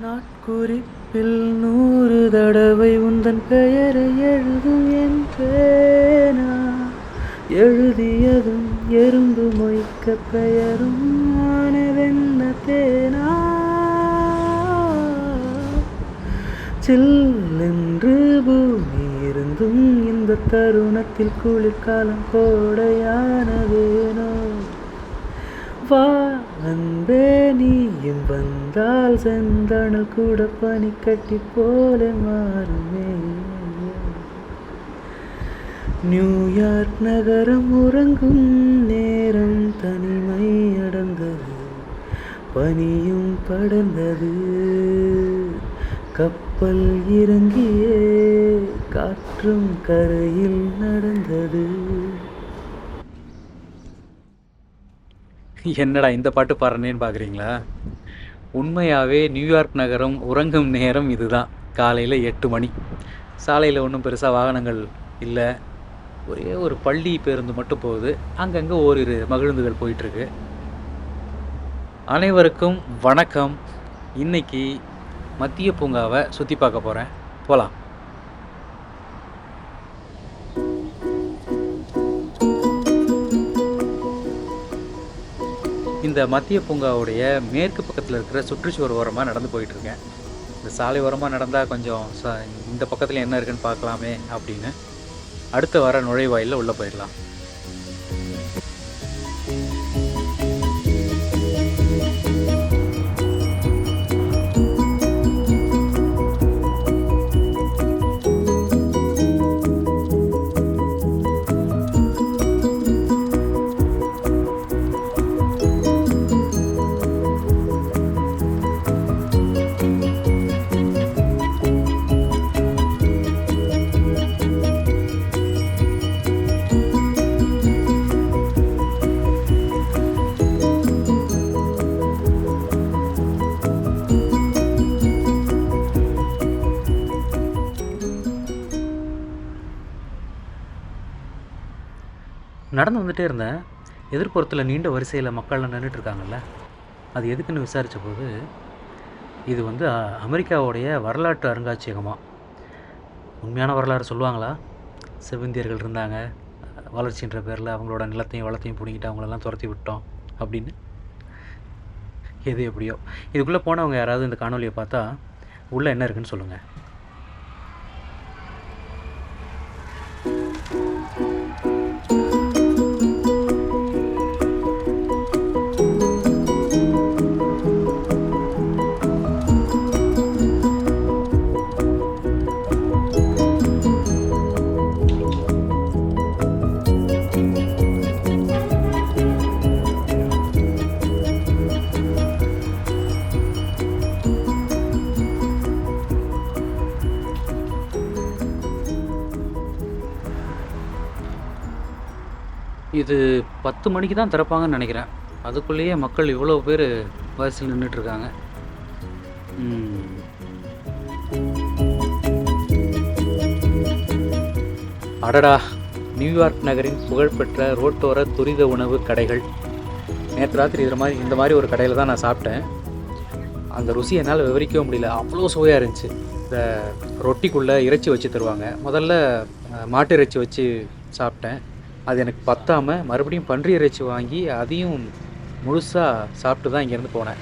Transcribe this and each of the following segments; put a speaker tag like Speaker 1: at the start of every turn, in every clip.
Speaker 1: நாட்குறிப்பில் நூறு தடவை உந்தன் பெயரை எழுது என்றேனா எழுதியதும் எறும்பு மொய்க்க பெயரும் ஆனவென்ன தேனா. சில்லென்று பூமி இருந்தும் இந்த தருணத்தில் குளிர்காலம் கோடையானதேனோ வா அன்பே நீயும் வந்தால் செந்தணல் கூட பனி கட்டி போல மாறுமே. நியூயார்க் நகரம் உறங்கும் நேரம் தனிமை அடர்ந்தது பனியும் படர்ந்தது. கப்பல் இறங்கியே காற்றும் கரையில் நடந்தது.
Speaker 2: என்னடா இந்த பாட்டு பாடுறேன்னு பார்க்குறீங்களா உண்மையாகவே நியூயார்க் நகரம் உறங்கும் நேரம் இதுதான். காலையில் எட்டு மணி. சாலையில் ஒன்றும் பெருசாக வாகனங்கள் இல்லை. ஒரே ஒரு பள்ளி பேருந்து மட்டும் போகுது. அங்கங்கே ஓரிரு மகிழ்ந்துகள் போயிட்டுருக்கு. அனைவருக்கும் வணக்கம். இன்னைக்கு மத்திய பூங்காவை சுற்றி பார்க்க போகிறேன் போகலாம் இந்த மத்திய பூங்காவுடைய மேற்கு பக்கத்தில் இருக்கிற சுற்றுச்சுவர் ஓரமாக நடந்து போயிட்டுருக்கேன். இந்த சாலை ஓரமாக நடந்தால் கொஞ்சம் ச இந்த பக்கத்தில் என்ன இருக்குன்னு பார்க்கலாமே அப்படின்னு அடுத்த வர நுழைவாயிலில் உள்ளே போயிடலாம். நடந்து வந்துட்டே இருந்தேன். எதிர்ப்புறத்தில் நீண்ட வரிசையில் மக்கள்லாம் நின்றுட்டு இருக்காங்கல்ல அது எதுக்குன்னு விசாரித்த போது இது வந்து அமெரிக்காவுடைய வரலாற்று அருங்காட்சியகமாக உண்மையான வரலாறு சொல்லுவாங்களா? செவ்விந்தியர்கள் இருந்தாங்க வளர்ச்சின்ற பேரில் அவங்களோட நிலத்தையும் வளத்தையும் பிடிங்கிட்டு அவங்களெல்லாம் துரத்தி விட்டோம் அப்படின்னு. எது எப்படியோ. இதுக்குள்ளே போனவங்க யாராவது இந்த காணொலியை பார்த்தா உள்ளே என்ன இருக்குன்னு சொல்லுங்கள் இது பத்து மணிக்கு தான் திறப்பாங்கன்னு நினைக்கிறேன். அதுக்குள்ளேயே மக்கள் இவ்வளோ பேர் வரிசையில் நின்றுட்டுருக்காங்க. அடடா நியூயார்க் நகரின் புகழ்பெற்ற ரோட்டோர துரித உணவு கடைகள். நேற்று ராத்திரி இது மாதிரி இந்த மாதிரி ஒரு கடையில் தான் நான் சாப்பிட்டேன். அந்த ருசி என்னால் விவரிக்கவே முடியல. அவ்வளோ சுவையாக இருந்துச்சு. இந்த ரொட்டிக்குள்ளே இறைச்சி வச்சு தருவாங்க. முதல்ல மாட்டு இறைச்சி வச்சு சாப்பிட்டேன். அது எனக்கு பத்தாமல் மறுபடியும் பன்றி இறைச்சி வாங்கி அதையும் முழுசாக சாப்பிட்டு தான் இங்கேருந்து போனேன்.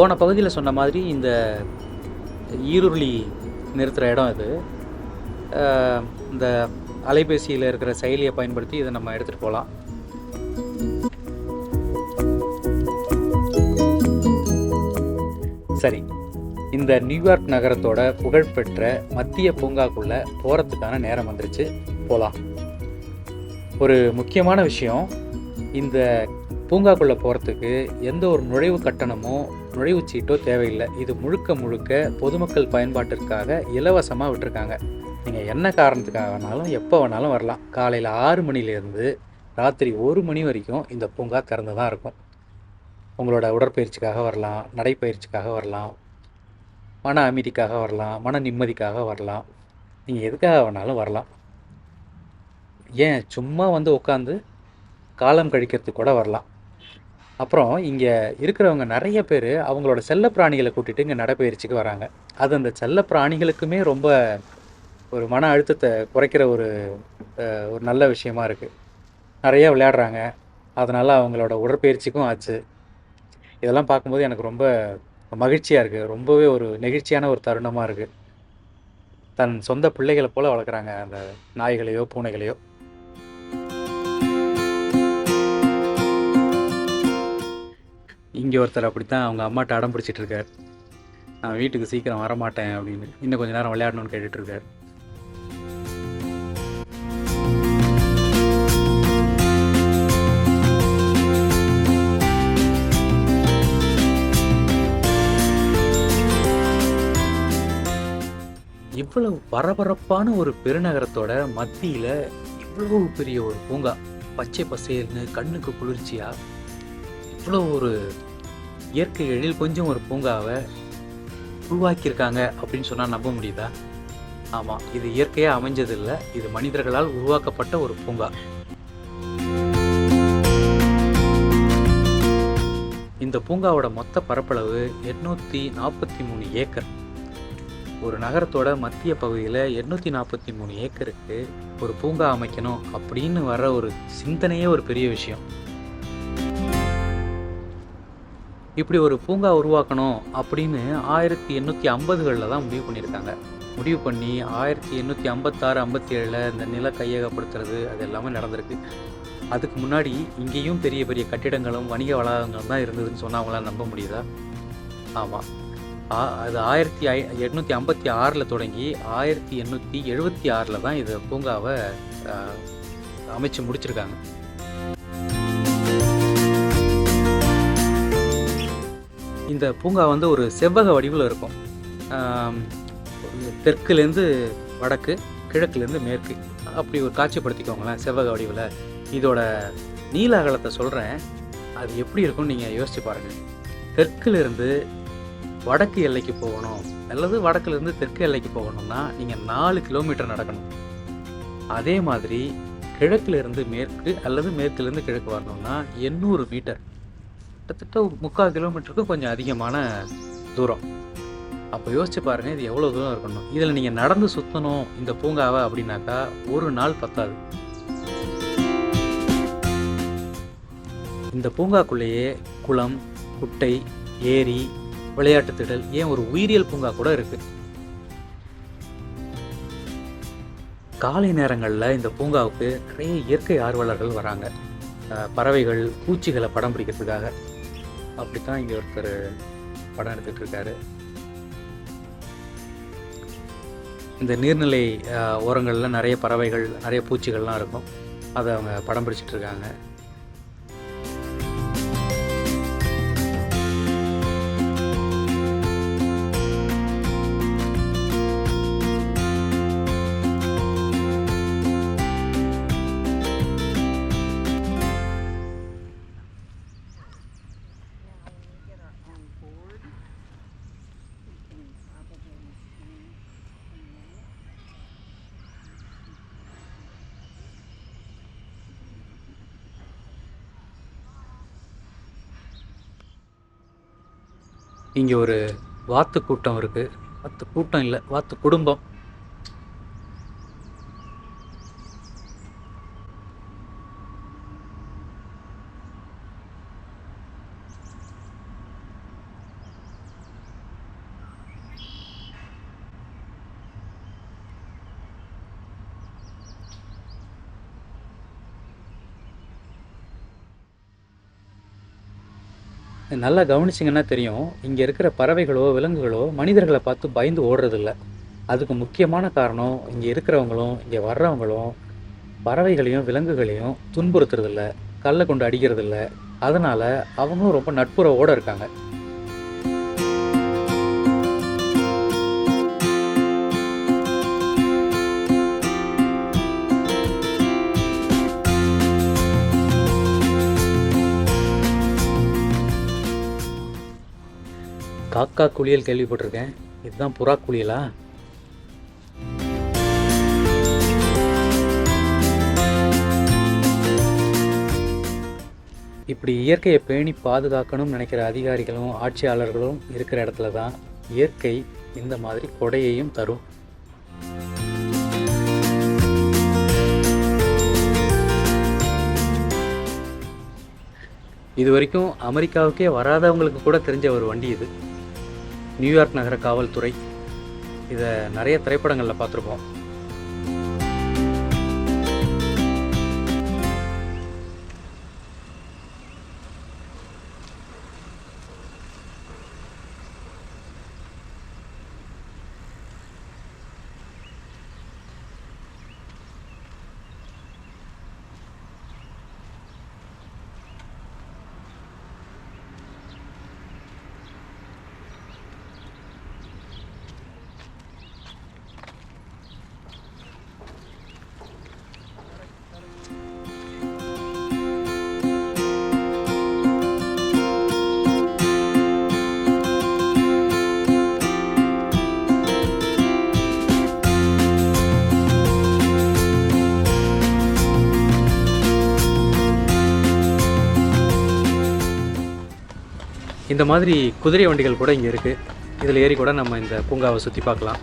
Speaker 2: போன பகுதியில் சொன்ன மாதிரி இந்த ஈருருளி நிறுத்துகிற இடம் இது. இந்த அலைபேசியில் இருக்கிற செயலியை பயன்படுத்தி இதை நம்ம எடுத்துகிட்டு போகலாம் சரி இந்த நியூயார்க் நகரத்தோட புகழ்பெற்ற மத்திய பூங்காக்குள்ள போகிறதுக்கான நேரம் வந்துருச்சு. போகலாம் ஒரு முக்கியமான விஷயம் இந்த பூங்காக்குள்ளே போகிறதுக்கு எந்த ஒரு நுழைவு கட்டணமோ நுழைவுச்சீட்டோ தேவையில்லை. இது முழுக்க முழுக்க பொதுமக்கள் பயன்பாட்டிற்காக இலவசமாக விட்டுருக்காங்க. நீங்கள் என்ன காரணத்துக்காக வேணாலும் எப்போ வேணாலும் வரலாம். காலையில் ஆறு மணிலேருந்து ராத்திரி ஒரு மணி வரைக்கும் இந்த பூங்கா திறந்து தான் இருக்கும். உங்களோட உடற்பயிற்சிக்காக வரலாம் நடைப்பயிற்சிக்காக வரலாம் மன அமைதிக்காக வரலாம் மன நிம்மதிக்காக வரலாம். நீங்கள் எதுக்காக வேணாலும் வரலாம். ஏன் சும்மா வந்து உட்காந்து காலம் கழிக்கிறதுக்கு கூட வரலாம். அப்புறம் இங்கே இருக்கிறவங்க நிறைய பேர் அவங்களோட செல்ல பிராணிகளை கூட்டிகிட்டு இங்கே நடைப்பயிற்சிக்கு வராங்க. அது அந்த செல்ல பிராணிகளுக்குமே ரொம்ப ஒரு மன அழுத்தத்தை குறைக்கிற ஒரு ஒரு நல்ல விஷயமா இருக்குது நிறையா விளையாடுறாங்க. அதனால் அவங்களோட உடற்பயிற்சிக்கும் ஆச்சு. இதெல்லாம் பார்க்கும்போது எனக்கு ரொம்ப மகிழ்ச்சியாக இருக்குது ரொம்பவே ஒரு நெகிழ்ச்சியான ஒரு தருணமாக இருக்குது தன் சொந்த பிள்ளைகளை போல் வளர்க்குறாங்க அந்த நாய்களையோ பூனைகளையோ. இங்கே ஒருத்தர் அப்படித்தான் அவங்க அம்மாட்ட அடம் பிடிச்சிட்டு இருக்கார். நான் வீட்டுக்கு சீக்கிரம் வரமாட்டேன் அப்படின்னு இன்னும் கொஞ்ச நேரம் விளையாடணும்னு கேட்டுட்டு இருக்கார். இவ்வளவு பரபரப்பான ஒரு பெருநகரத்தோட மத்தியில் இவ்வளவு பெரிய ஒரு பூங்கா பச்சை பசேல்னு கண்ணுக்கு குளிர்ச்சியாக இவ்வளோ ஒரு இயற்கை எழில் கொஞ்சம் ஒரு பூங்காவை உருவாக்கியிருக்காங்க அப்படின்னு சொன்னால் நம்ப முடியுதா? ஆமாம் இது இயற்கையாக அமைஞ்சது இல்லை இது மனிதர்களால் உருவாக்கப்பட்ட ஒரு பூங்கா. இந்த பூங்காவோட மொத்த பரப்பளவு எட்நூற்றி நாற்பத்தி மூணு ஏக்கர். ஒரு நகரத்தோட மத்திய பகுதியில் எட்நூற்றி நாற்பத்தி மூணு ஏக்கருக்கு ஒரு பூங்கா அமைக்கணும் அப்படின்னு வர ஒரு சிந்தனையே ஒரு பெரிய விஷயம். இப்படி ஒரு பூங்கா உருவாக்கணும் அப்படின்னு ஆயிரத்தி எண்ணூற்றி ஐம்பதுகளில் தான் முடிவு பண்ணியிருக்காங்க. முடிவு பண்ணி ஆயிரத்தி எண்ணூற்றி ஐம்பத்தாறு ஐம்பத்தி ஏழில் இந்த நில கையகப்படுத்துறது அது எல்லாமே நடந்திருக்கு. அதுக்கு முன்னாடி இங்கேயும் பெரிய பெரிய கட்டிடங்களும் வணிக வளாகங்களும் தான் இருந்ததுன்னு சொன்னாங்களா நம்ப முடியுதா? ஆமாம் அது ஆயிரத்தி ஐ எட்நூற்றி ஐம்பத்தி ஆறில் தொடங்கி ஆயிரத்தி எண்ணூற்றி எழுபத்தி ஆறில் தான் இதை பூங்காவை அமைச்சு முடிச்சிருக்காங்க. இந்த பூங்கா வந்து ஒரு செவ்வக வடிவில் இருக்கும். தெற்குலேருந்து வடக்கு கிழக்குலேருந்து மேற்கு. அப்படி ஒரு காட்சிப்படுத்திக்கோங்களேன் செவ்வக வடிவில். இதோட நீல அகலத்தை சொல்கிறேன் அது எப்படி இருக்கும்னு நீங்கள் யோசிச்சு பாருங்கள் தெற்குலேருந்து வடக்கு எல்லைக்கு போகணும் அல்லது வடக்குலேருந்து தெற்கு எல்லைக்கு போகணும்னா நீங்கள் நாலு கிலோமீட்டர் நடக்கணும். அதே மாதிரி கிழக்குலேருந்து மேற்கு அல்லது மேற்குலேருந்து கிழக்கு வரணும்னா எண்ணூறு மீட்டர். கிட்டத்தட்ட முக்கால் கிலோமீட்டருக்கு கொஞ்சம் அதிகமான தூரம். அப்போ யோசிச்சு பாருங்கள் இது எவ்வளோ தூரம் இருக்கணும்? இதில் நீங்கள் நடந்து சுற்றணும் இந்த பூங்காவை அப்படின்னாக்கா ஒரு நாள் பத்தாது. இந்த பூங்காக்குள்ளேயே குளம் குட்டை ஏரி விளையாட்டு திடல் ஏன் ஒரு உயிரியல் பூங்கா கூட இருக்குது காலை நேரங்களில் இந்த பூங்காவுக்கு நிறைய இயற்கை ஆர்வலர்கள் வராங்க. பறவைகள் பூச்சிகளை படம் பிடிக்கிறதுக்காக. அப்படித்தான் இங்கே ஒருத்தர் படம் எடுத்துகிட்ருக்காரு இந்த நீர்நிலை ஓரங்களில் நிறைய பறவைகள் நிறைய பூச்சிகள்லாம் இருக்கும். அதை அவங்க படம் பிடிச்சிட்ருக்காங்க. இங்கே ஒரு வாத்து கூட்டம் இருக்குது வாத்து கூட்டம் இல்லை வாத்து குடும்பம் நல்லா கவனிச்சிங்கன்னா தெரியும் இங்கே இருக்கிற பறவைகளோ விலங்குகளோ மனிதர்களை பார்த்து பயந்து ஓடுறதில்ல. அதுக்கு முக்கியமான காரணம் இங்கே இருக்கிறவங்களும் இங்கே வர்றவங்களும் பறவைகளையும் விலங்குகளையும் துன்புறுத்துறதில்ல கல்லை கொண்டு அடிக்கிறதில்ல. அதனால் அவங்களும் ரொம்ப நட்புறவோடு இருக்காங்க. காக்கா குளியல் கேள்விப்பட்டிருக்கேன். இதுதான் புறா குளியலா? இப்படி இயற்கையை பேணி பாதுகாக்கணும்னு நினைக்கிற அதிகாரிகளும் ஆட்சியாளர்களும் இருக்கிற இடத்துல தான் இயற்கை இந்த மாதிரி கொடையையும் தரும். இது வரைக்கும் அமெரிக்காவுக்கே வராதவங்களுக்கு கூட தெரிஞ்ச ஒரு வண்டி இது. நியூயார்க் நகர காவல்துறை. இதை நிறைய திரைப்படங்களில் பார்த்துருப்போம். இந்த மாதிரி குதிரை வண்டிகள் கூட இங்கே இருக்குது இதில் ஏறி கூட நம்ம இந்த பூங்காவை சுற்றி பார்க்கலாம்.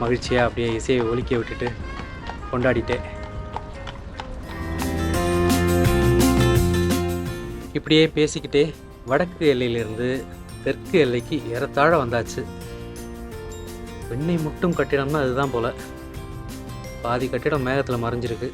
Speaker 2: மகிழ்ச்சியாக அப்படியே இசையை ஒலிக்க விட்டுட்டு கொண்டாடிட்டே. இப்படியே பேசிக்கிட்டே வடக்கு எல்லையிலிருந்து தெற்கு எல்லைக்கு ஏறத்தாழ வந்தாச்சு. வெண்ணெய் முட்டும் கட்டிடம்னா அதுதான் போல். பாதி கட்டிடம் மேகத்தில் மறைஞ்சிருக்கு.